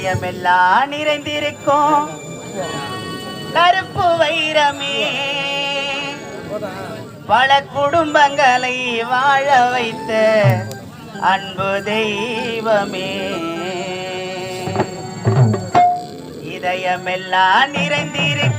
இதயமெல்லாம் நிறைந்திருக்கும். கருப்பு வைரமே. பல குடும்பங்களை வாழ வைத்த அன்பு தெய்வமே. இதயமெல்லாம் நிறைந்திருக்கும்.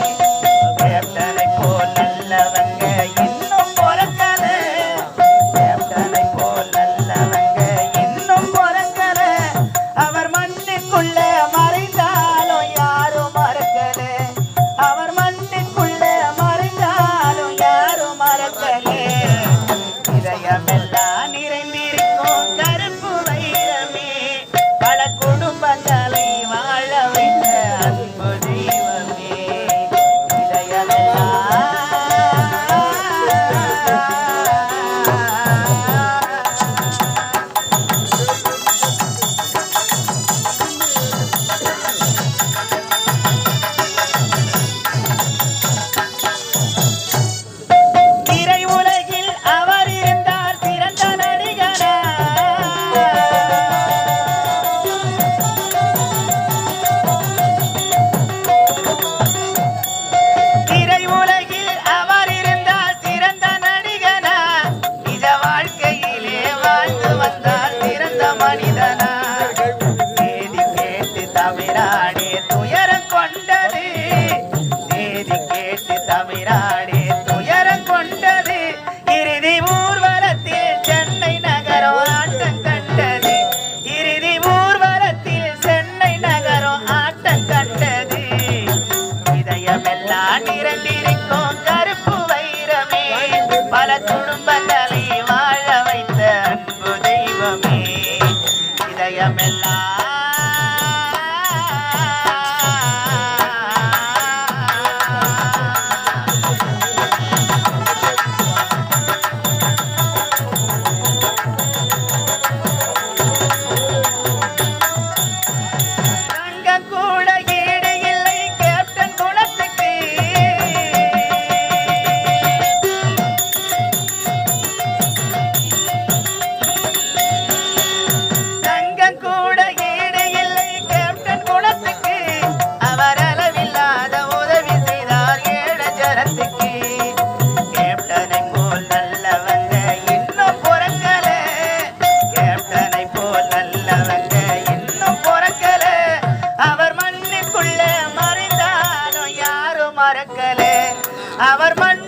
Thank you. தமிழாடி துயரம் கொண்டது. செய்தி கேட்டு தமிழாடி துயரம் கொண்டது. இறுதி ஊர்வலத்தில் சென்னை நகரம் ஆட்டம் கண்டது. இறுதி ஊர்வலத்தில் சென்னை நகரம் ஆட்டம் கண்டது. இதயமெல்லாம் நிறந்திருக்கும் கருப்பு வைரமே. பல குடும்பங்கள் மறக்கலே அவர் மண்